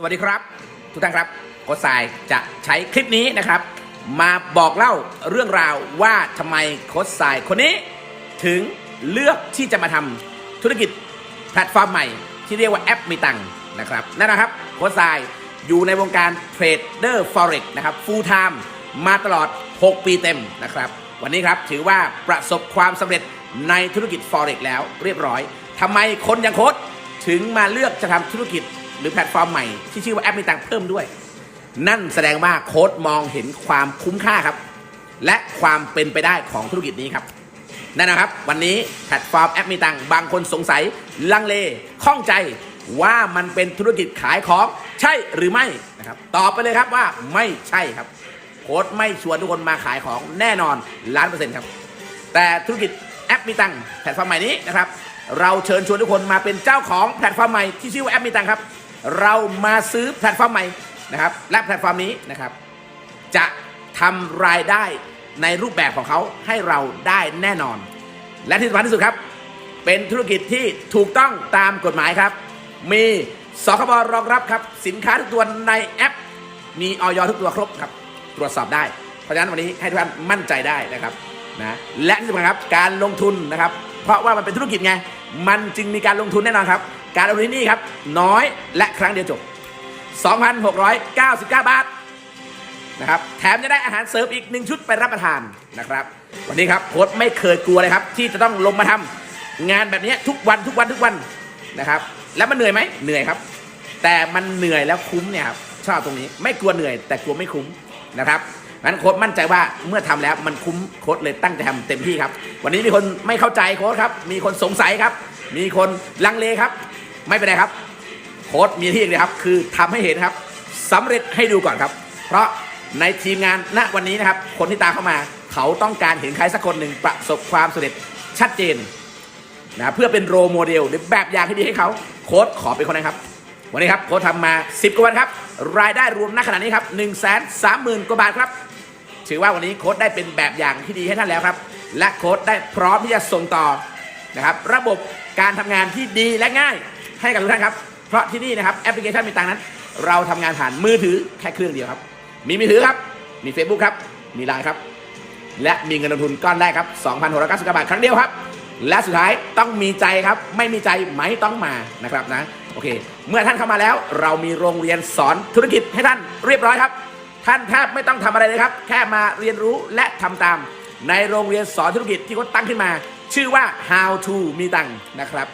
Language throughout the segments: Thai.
สวัสดีครับ ทุกท่านครับโค้ชสายจะใช้คลิปนี้นะครับ มาบอกเล่าเรื่องราวว่าทำไมโค้ชสายคนนี้ ถึงเลือกที่จะมาทำธุรกิจแพลตฟอร์มใหม่ ที่เรียกว่าแอปมีตังนะครับนั่นนะครับโค้ชสายอยู่ในวงการเทรดเดอร์ฟอเร็กนะครับฟูลไทม์มาตลอด 6 ปีเต็มนะครับ วันนี้ครับถือว่าประสบความสำเร็จในธุรกิจ Forex แล้วเรียบร้อยทำไมคนอย่างโค้ชถึงมาเลือกจะทำธุรกิจ หรือแพลตฟอร์มใหม่ที่ชื่อว่าแอปมีตังค์เพิ่มด้วย นั่นแสดงว่าโค้ดมองเห็นความคุ้มค่าครับ และความเป็นไปได้ของธุรกิจนี้ครับนั่นนะครับ วันนี้แพลตฟอร์มแอปมีตังค์บางคนสงสัย ลังเลข้องใจว่ามันเป็นธุรกิจขายของใช่หรือไม่นะครับตอบไปเลยครับว่าไม่ใช่ครับโค้ดไม่ชวนทุกคนมาขายของแน่นอนล้านเปอร์เซ็นต์ครับ แต่ธุรกิจแอปมีตังค์แพลตฟอร์มใหม่นี้นะครับ เราเชิญชวนทุกคนมาเป็นเจ้าของแพลตฟอร์มใหม่ที่ชื่อว่าแอปมีตังค์ครับ เรามาซื้อแพลตฟอร์มใหม่นะครับ และแพลตฟอร์มนี้นะครับ จะทำรายได้ในรูปแบบของเขาให้เราได้แน่นอน และที่สำคัญที่สุดครับ เป็นธุรกิจที่ถูกต้องตามกฎหมายครับ มีสคบรองรับครับ สินค้าทุกตัวในแอป มีออยทุกตัวครบครับ ตรวจสอบได้ เพราะฉะนั้นวันนี้ให้ทุกท่านมั่นใจได้นะครับนะและที่สำคัญครับการลงทุนนะครับ เพราะว่ามันเป็นธุรกิจไง มันจึงมีการลงทุนแน่นอนครับ การลงทุนที่นี่ครับ น้อยและครั้งเดียวจบ 2,699 บาทนะครับแถมจะได้อาหารเสริมอีกหนึ่งชุดไปรับประทานนะครับ วันนี้ครับโค้ชไม่เคยกลัวเลยครับ ที่จะต้องลงมาทำงานแบบนี้ทุกวันทุกวันทุกวันนะครับ แล้วมันเหนื่อยไหมเหนื่อยครับ แต่มันเหนื่อยแล้วคุ้มเนี่ยครับชอบตรงนี้ไม่กลัวเหนื่อย แต่กลัวไม่คุ้มนะครับงั้นโค้ชมั่นใจว่าเมื่อทำแล้วมันคุ้มโค้ชเลยตั้งใจทำเต็มที่ครับ วันนี้มีคนไม่เข้าใจโค้ชครับ มีคนสงสัยครับ มีคนลังเลครับ ไม่เป็นไรครับ โค้ดมีที่เลยครับ คือทำให้เห็นครับสำเร็จให้ดูก่อนครับ เพราะในทีมงานณวันนี้นะครับ คนที่ตามเข้ามา เขาต้องการเห็นใครสักคนหนึ่งประสบความสำเร็จชัดเจนนะเพื่อเป็นโรโมเดลหรือแบบอย่างที่ดีให้เขาโค้ดขอเป็นคนนั้นครับ วันนี้ครับโค้ดทำมา 10กว่าวันครับ รายได้รวมณขณะนี้ครับ1นึ่งแสนสามหมื่นกว่าบาทครับถือว่าวันนี้โค้ดได้เป็นแบบอย่างที่ดีให้ท่านแล้วครับ และโค้ดได้พร้อมที่จะส่งต่อนะครับ ระบบการทำงานที่ดีและง่าย ให้กับทุกท่านครับ เพราะที่นี่นะครับแอปพลิเคชันมีตังนั้น เราทำงานผ่านมือถือแค่เครื่องเดียวครับ มีมือถือครับ มี Facebook ครับ มีไลน์ครับ และมีเงินลงทุนก้อนแรกครับ2,699บาทครั้งเดียวครับ และสุดท้ายต้องมีใจครับ ไม่มีใจไม่ต้องมานะครับนะ โอเค เมื่อท่านเข้ามาแล้ว เรามีโรงเรียนสอนธุรกิจให้ท่านเรียบร้อยครับ ท่านแทบไม่ต้องทำอะไรเลยครับ แค่มาเรียนรู้และทำตาม ในโรงเรียนสอนธุรกิจที่เขาตั้งขึ้นมา ชื่อว่า how to มีตังนะครับ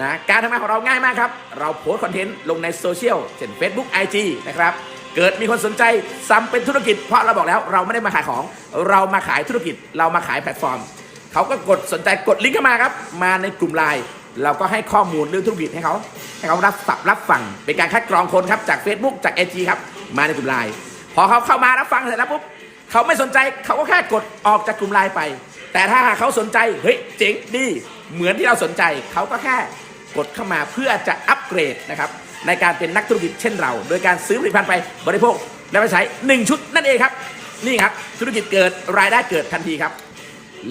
นะการทำงานของเราง่ายมากครับ เราโพสต์คอนเทนต์ลงในโซเชียลเช่น Facebook IG นะครับเกิดมีคนสนใจซ้ำเป็นธุรกิจ เพราะเราบอกแล้วเราไม่ได้มาขายของ เรามาขายธุรกิจ เรามาขายแพลตฟอร์ม เขาก็กดสนใจกดลิงก์เข้ามาครับ มาในกลุ่มไลน์เราก็ให้ข้อมูลเรื่องธุรกิจให้เขา ให้เขารับสับรับฟัง เป็นการคัดกรองคนครับจาก Facebook จาก IG ครับ มาในกลุ่มไลน์พอเขาเข้ามารับฟังเสร็จแล้วปุ๊บเขาไม่สนใจเขาก็แค่กดออกจากกลุ่มไลน์ไป แต่ถ้าหากเขาสนใจเฮ้ยเจ๋งดี เหมือนที่เราสนใจเขาก็แค่กดเข้ามาเพื่อจะอัปเกรดนะครับในการเป็นนักธุรกิจเช่นเรา โดยการซื้อผลิตภัณฑ์ไปบริโภคและไปใช้ 1 ชุดนั่นเองครับนี่ครับธุรกิจเกิดรายได้เกิดทันทีครับ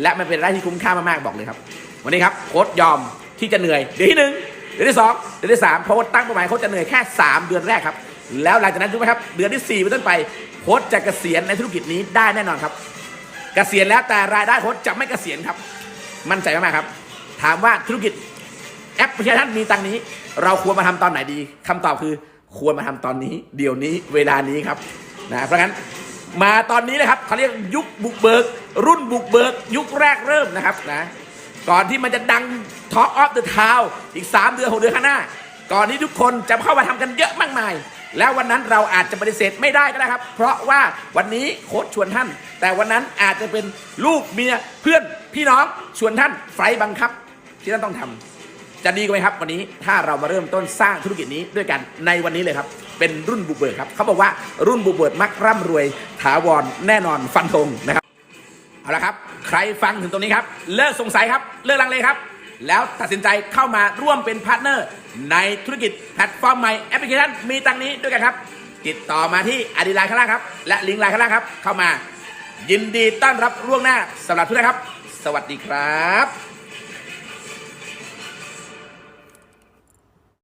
และมันเป็นรายได้ที่คุ้มค่ามากๆบอกเลยครับ วันนี้ครับโค้ดยอมที่จะเหนื่อยเดือนที่หนึ่งเดือนที่สองเดือนที่สามเพราะว่าตั้งเป้าหมายโค้ดจะเหนื่อยแค่ 3 เดือนแรกครับแล้วหลังจากนั้นรู้ไหมครับเดือนที่4เป็นต้นไปโค้ดจะเกษียณในธุรกิจนี้ได้แน่นอนครับ เกษียณแล้วแต่รายได้โค้ดจะไม่เกษียณครับ มั่นใจมากๆครับ ถามว่าธุรกิจแอปพลิเคชันมีตังนี้ เราควรมาทำตอนไหนดีคำตอบคือควรมาทำตอนนี้ เดี๋ยวนี้เวลานี้ครับนะเพราะงั้นมาตอนนี้เลยครับเขาเรียกยุคบุกเบิก รุ่นบุกเบิก ยุคแรกเริ่มนะครับนะก่อนที่มันจะดังท็อปออฟเดอะทาวอีก 3 เดือน6เดือนข้างหน้า ก่อนที่ทุกคนจะเข้ามาทำกันเยอะมากมาย แล้ววันนั้นเราอาจจะปฏิเสธไม่ได้ก็ได้ครับ เพราะว่าวันนี้โค้ชชวนท่าน แต่วันนั้นอาจจะเป็นลูกเมียเพื่อนพี่น้องชวนท่านไฟบังคับ ที่ท่านต้องทำจะดีกว่าไหมครับ วันนี้ถ้าเรามาเริ่มต้นสร้างธุรกิจนี้ด้วยกันในวันนี้เลยครับ เป็นรุ่นบุเบิกครับเขาบอกว่ารุ่นบุเบิกมักร่ำรวยถาวรแน่นอนฟันธงนะครับเอาละครับ ใครฟังถึงตรงนี้ครับ เลิกสงสัยครับ เลิกลังเลครับ แล้วตัดสินใจเข้ามาร่วมเป็นพาร์ทเนอร์ ในธุรกิจแพลตฟอร์มใหม่แอปพลิเคชันมีตังนี้ด้วยกันครับ ติดต่อมาที่อดีไลน์ข้างล่างครับ และลิงก์ไลน์ข้างล่างครับ เข้ามา ยินดีต้อนรับล่วงหน้าสำหรับทุกท่านครับ สวัสดีครับ